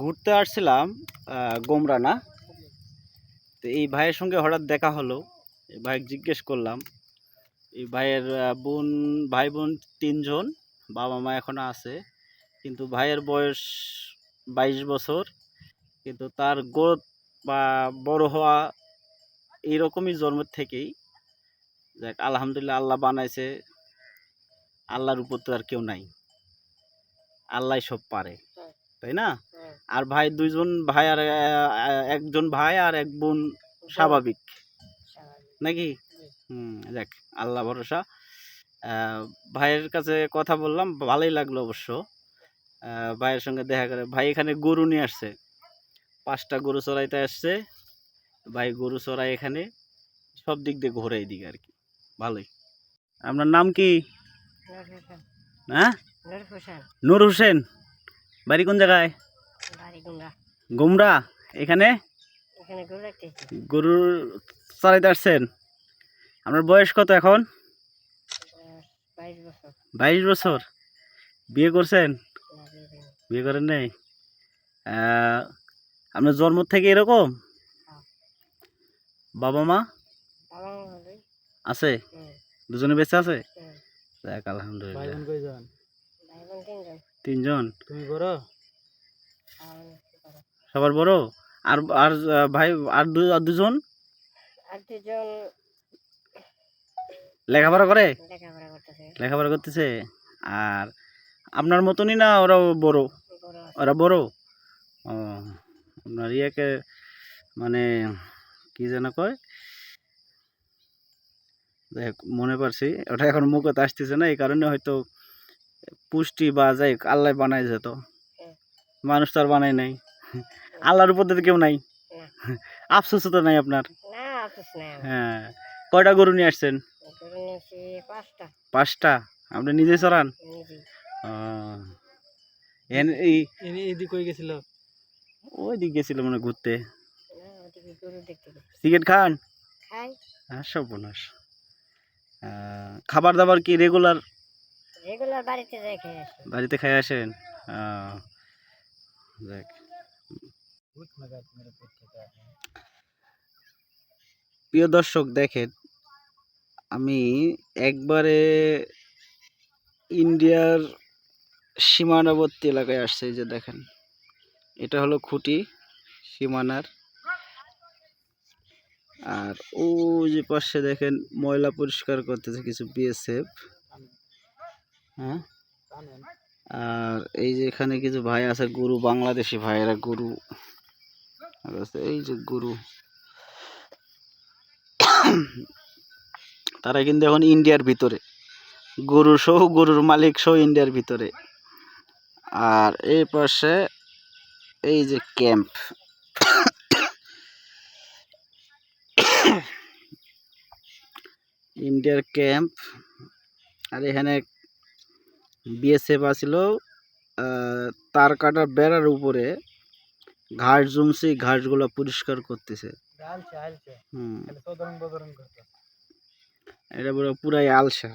ঘুরতে আসছিলাম গোমরানা। তো এই ভাইয়ের সঙ্গে হঠাৎ দেখা হলো। এই ভাই জিজ্ঞেস করলাম, এই ভাইয়ের বোন, ভাই বোন তিনজন, বাবা মা এখনও আছে, কিন্তু ভাইয়ের বয়স বাইশ বছর, কিন্তু তার গ্রোথ বা বড় হওয়া এইরকমই জন্মের থেকেই দেখ আলহামদুলিল্লাহ আল্লাহ বানাইছে, আল্লাহর উপর তো আর কেউ নাই। আল্লাহ সব পারে, তাই না? আর ভাই দুইজন ভাই আর একজন ভাই আর এক বোন স্বাভাবিক। নাকি? হুম দেখ আল্লাহ ভরসা। ভাইয়ের কাছে কথা বললাম ভালোই লাগল অবশ্য। ভাইয়ের সঙ্গে দেখা করে ভাই এখানে গরু নিয়ে আসছে। পাঁচটা গরু চড়াইতে আসছে। ভাই গরু চড়াই এখানে সব দিক দিয়ে ঘোরে এইদিকে আর কি। ভালোই। আপনার নাম কি? হ্যাঁ? নূর হোসেন। বাড়ি কোন জায়গায়? গুমরা। এখানে? গরুর চড়াইতে আসছেন? আপনার বয়স কত এখন? বাইশ বছর। বিয়ে করছেন? বিয়ে করেন। নাই? আপনার জন্ম থেকে এরকম? হ্যাঁ। বাবা মা? বাবা মা ভালোই। আছে? দুজনে বেঁচে আছে? দেখ আলহামদুলিল্লাহ। তিনজন। তুমি বড়? সবার বড়? আর আর ভাই আর দুজন? আর দুজন লেখাপড়া করে? লেখাপড়া করতেছে। আর আপনার মতনই না ওরা বড়? ওরা বড়? ও আপনার ইয়েকে মানে কি যেন কয়? দেখ মনে পারছি ওটা এখন মুখে আসতেছে না এই কারণে হয়তো পুষ্টি বা যাই আল্লাহ বানাই যেত। মানুষ তো আর বানাই নাই। আল্লাহর উপর তো কেউ নাই। আফসোস তো নাই আপনার। না আফসোস নাই আমার। হ্যাঁ। কয়টা গরু নিয়ে আসছেন? পাঁচটা। পাঁচটা? আপনি নিজে চড়ান? নিজে এই এনে এদিক কই গেছিল? ওই দিক গেছিল মানে ঘুরতে। সিগারেট খান? হ্যাঁ সর্বনাশ। আহ, খাবার দাবার কি রেগুলার রেগুলার বাড়িতে যাই খেয়ে বাড়িতে খাই আসেন? আহ, দেখ। প্রিয় দর্শক, দেখেন, আমি একবারে ইন্ডিয়ার সীমানাবর্তী এলাকায় আসছে যে দেখেন। এটা হলো খুঁটি, সীমানার। আর ও যে পাশে দেখেন, ময়লা পরিষ্কার করতেছে কিছু বিএসএফ হ্যাঁ? আর এই যে এখানে কিছু ভাই আছে, গরু, বাংলাদেশি ভাইয়েরা গরু। এই যে গরু। তারা কিন্তু এখন ইন্ডিয়ার ভিতরে। গরু সহ গরুর মালিক সহ ইন্ডিয়ার ভিতরে। আর এই পাশে এই যে ক্যাম্প। ইন্ডিয়ার ক্যাম্প। আর এখানে বিএসএফ আহ, তার কাটার বেড়ার উপরে ঘাস জমছে ঘাসগুলো পরিষ্কার করতেছে। এটা পুরাই আলসা।